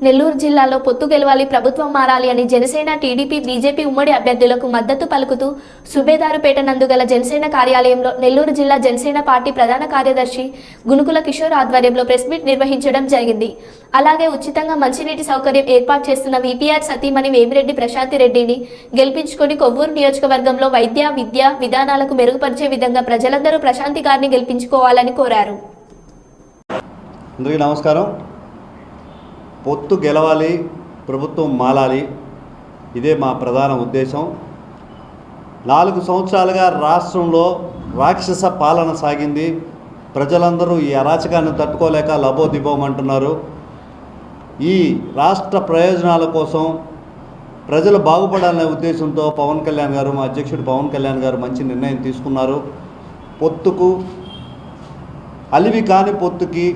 నెల్లూరు జిల్లాలో పొత్తు గెలవాలి ప్రభుత్వం మారాలి అని జనసేన టీడీపీ బీజేపీ ఉమ్మడి అభ్యర్థులకు మద్దతు పలుకుతూ సుబేదారుపేట నందుగల జనసేన కార్యాలయంలో నెల్లూరు జిల్లా జనసేన పార్టీ ప్రధాన కార్యదర్శి గునుకుల కిషోర్ ఆధ్వర్యంలో ప్రెస్ మీట్ నిర్వహించడం జరిగింది. అలాగే ఉచితంగా మంచినీటి సౌకర్యం ఏర్పాటు చేస్తున్న విపిఆర్ సతీమణి వేమిరెడ్డి ప్రశాంతి రెడ్డిని గెలిపించుకొని కొవ్వూరు నియోజకవర్గంలో వైద్య విద్య విధానాలకు మెరుగుపరిచే విధంగా ప్రజలందరూ ప్రశాంతి గారిని గెలిపించుకోవాలని కోరారు. అందరికీ నమస్కారం. పొత్తు గెలవాలి ప్రభుత్వం మాలాలి. ఇదే మా ప్రధాన ఉద్దేశం. నాలుగు సంవత్సరాలుగా రాష్ట్రంలో రాక్షస పాలన సాగింది. ప్రజలందరూ ఈ అరాచకాన్ని తట్టుకోలేక లబోదిబోమంటున్నారు. ఈ రాష్ట్ర ప్రయోజనాల కోసం ప్రజలు బాగుపడాలనే ఉద్దేశంతో పవన్ కళ్యాణ్ గారు మా అధ్యక్షుడు పవన్ కళ్యాణ్ గారు మంచి నిర్ణయం తీసుకున్నారు. పొత్తుకు అలివి కాని పొత్తుకి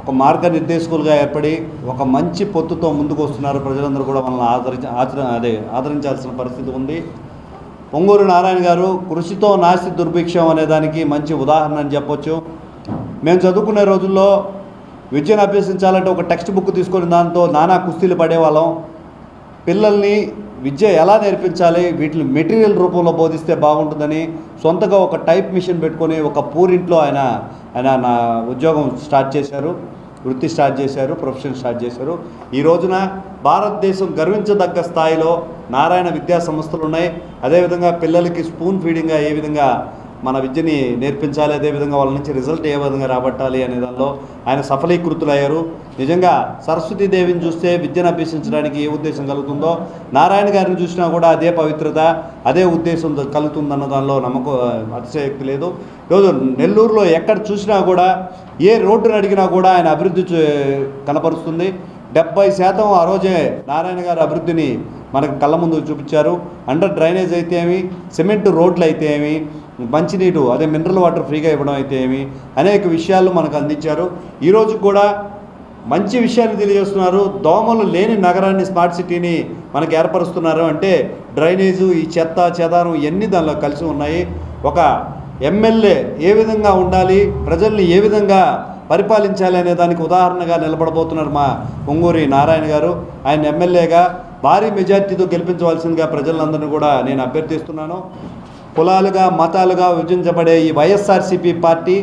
ఒక మార్గనిర్దేశకులుగా ఏర్పడి ఒక మంచి పొత్తుతో ముందుకు వస్తున్నారు ప్రజలందరూ కూడా మనల్ని ఆదరించ ఆచర అదే ఆదరించాల్సిన పరిస్థితి ఉంది. పొంగూరు నారాయణ గారు కృషితో నాస్తి దుర్భిక్షం అనే దానికి మంచి ఉదాహరణ అని చెప్పొచ్చు. మేము చదువుకునే రోజుల్లో విద్యను అభ్యసించాలంటే ఒక టెక్స్ట్ బుక్ తీసుకొని దాంతో నానా కుస్తీలు పడేవాళ్ళం. పిల్లల్ని విద్య ఎలా నేర్పించాలి? వీటిని మెటీరియల్ రూపంలో బోధిస్తే బాగుంటుందని సొంతగా ఒక టైప్ మిషన్ పెట్టుకొని ఒక పూరింట్లో ఆయన ఆయన నా ఉద్యోగం స్టార్ట్ చేశారు వృత్తి స్టార్ట్ చేశారు ప్రొఫెషన్ స్టార్ట్ చేశారు. ఈ రోజున భారతదేశం గర్వించదగ్గ స్థాయిలో నారాయణ విద్యా సంస్థలు ఉన్నాయి. అదేవిధంగా పిల్లలకి స్పూన్ ఫీడింగ్గా ఏ విధంగా మన విద్యని నేర్పించాలి అదేవిధంగా వాళ్ళ నుంచి రిజల్ట్ ఏ విధంగా రాబట్టాలి అనే దానిలో ఆయన సఫలీకృతులయ్యారు. నిజంగా సరస్వతీదేవిని చూస్తే విద్యను అభ్యసించడానికి ఏ ఉద్దేశం కలుగుతుందో నారాయణ గారిని చూసినా కూడా అదే పవిత్రత అదే ఉద్దేశం కలుగుతుందన్న దానిలో నమ్మకం అతిశయక్తి లేదు. ఈరోజు నెల్లూరులో ఎక్కడ చూసినా కూడా ఏ రోడ్డును అడిగినా కూడా ఆయన అభివృద్ధి కనపరుస్తుంది. డెబ్బై శాతం ఆ రోజే నారాయణ గారు అభివృద్ధిని మనకు కళ్ళ ముందు చూపించారు. అండర్ డ్రైనేజ్ అయితే ఏమి సిమెంట్ రోడ్లు అయితే ఏమి మంచినీరు అదే మినరల్ వాటర్ ఫ్రీగా ఇవ్వడం అయితే ఏమి? అనేక విషయాలు మనకు అందించారు. ఈరోజు కూడా మంచి విషయాలు తెలియజేస్తున్నారు. దోమలు లేని నగరాన్ని స్మార్ట్ సిటీని మనకు ఏర్పరుస్తున్నారు. అంటే డ్రైనేజు ఈ చెత్త చెదారం ఇవన్నీ దానిలో కలిసి ఉన్నాయి. ఒక ఎమ్మెల్యే ఏ విధంగా ఉండాలి ప్రజల్ని ఏ విధంగా పరిపాలించాలి అనే దానికి ఉదాహరణగా నిలబడబోతున్నారు మా పొంగూరి నారాయణ గారు. ఆయన ఎమ్మెల్యేగా భారీ మెజార్టీతో గెలిపించవలసిందిగా ప్రజలందరినీ కూడా నేను అభ్యర్థిస్తున్నాను. కులాలుగా మతాలుగా విభజించబడే ఈ వైఎస్ఆర్సీపీ పార్టీ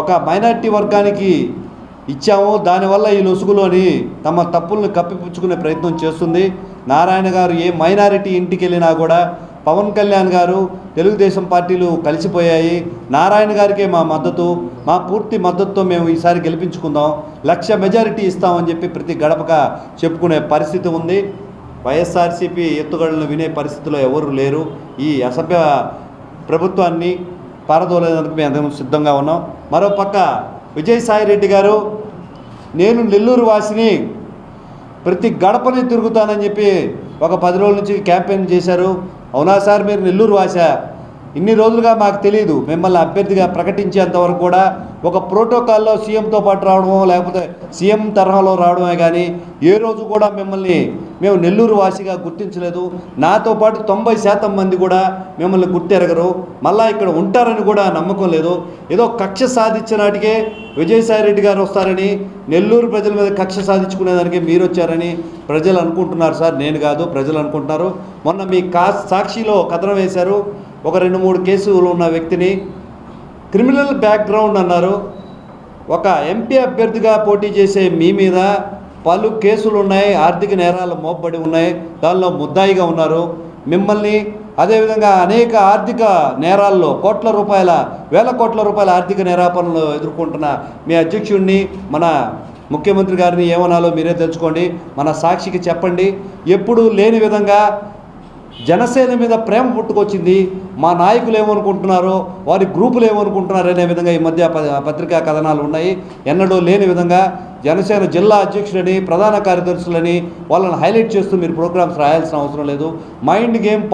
ఒక మైనార్టీ వర్గానికి ఇచ్చాము. దానివల్ల ఈ లొసుగులోని తమ తప్పుల్ని కప్పిపుచ్చుకునే ప్రయత్నం చేస్తుంది. నారాయణ గారు ఏ మైనారిటీ ఇంటికి వెళ్ళినా కూడా పవన్ కళ్యాణ్ గారు తెలుగుదేశం పార్టీలు కలిసిపోయాయి. నారాయణ గారికే మా మద్దతు మా పూర్తి మద్దతుతో మేము ఈసారి గెలిపించుకుందాం. లక్ష మెజారిటీ ఇస్తామని చెప్పి ప్రతి గడపగా చెప్పుకునే పరిస్థితి ఉంది. వైఎస్ఆర్సీపీ ఎత్తుగడలను వినే పరిస్థితిలో ఎవరు లేరు. ఈ అసభ్య ప్రభుత్వాన్ని పారదోలేందుకు మేము సిద్ధంగా ఉన్నాం. మరోపక్క విజయసాయి రెడ్డి గారు నేను నెల్లూరు వాసిని ప్రతి గడపని తిరుగుతానని చెప్పి ఒక పది రోజుల నుంచి క్యాంపెయిన్ చేశారు. అవునా సార్ మీరు నెల్లూరు వాసా? ఇన్ని రోజులుగా మాకు తెలియదు మిమ్మల్ని అభ్యర్థిగా ప్రకటించేంతవరకు కూడా ఒక ప్రోటోకాల్లో సీఎంతో పాటు రావడమో లేకపోతే సీఎం తరహాలో రావడమే కానీ ఏ రోజు కూడా మిమ్మల్ని మేము నెల్లూరు వాసిగా గుర్తించలేదు. నాతో పాటు తొంభై శాతం మంది కూడా మిమ్మల్ని గుర్తెరగరు. మళ్ళీ ఇక్కడ ఉంటారని కూడా నమ్మకం లేదు. ఏదో కక్ష సాధించిన నాటికే విజయసాయి రెడ్డి గారు వస్తారని నెల్లూరు ప్రజల మీద కక్ష సాధించుకునేదానికి మీరు వచ్చారని ప్రజలు అనుకుంటున్నారు సార్. నేను కాదు ప్రజలు అనుకుంటున్నారు. మొన్న మీ కా సాక్షిలో కథనం వేశారు. ఒక రెండు మూడు కేసులు ఉన్న వ్యక్తిని క్రిమినల్ బ్యాక్గ్రౌండ్ అన్నారు. ఒక ఎంపీ అభ్యర్థిగా పోటీ చేసే మీ మీద పలు కేసులు ఉన్నాయి ఆర్థిక నేరాలు మోపబడి ఉన్నాయి దానిలో ముద్దాయిగా ఉన్నారు. మిమ్మల్ని అదేవిధంగా అనేక ఆర్థిక నేరాల్లో కోట్ల రూపాయల వేల కోట్ల రూపాయల ఆర్థిక నేరాపణలు ఎదుర్కొంటున్న మీ అధ్యక్షుడిని మన ముఖ్యమంత్రి గారిని ఏమనాలో మీరే తెలుసుకోండి. మన సాక్షికి చెప్పండి. ఎప్పుడు లేని విధంగా జనసేన మీద ప్రేమ పుట్టుకొచ్చింది. మా నాయకులు ఏమనుకుంటున్నారో వారి గ్రూపులు ఏమనుకుంటున్నారో అనే విధంగా ఈ మధ్య పత్రికా కథనాలు ఉన్నాయి. ఎన్నడూ లేని విధంగా జనసేన జిల్లా అధ్యక్షులని ప్రధాన కార్యదర్శులని వాళ్ళని హైలైట్ చేస్తూ మీరు ప్రోగ్రామ్స్ రాయాల్సిన అవసరం లేదు. Mind game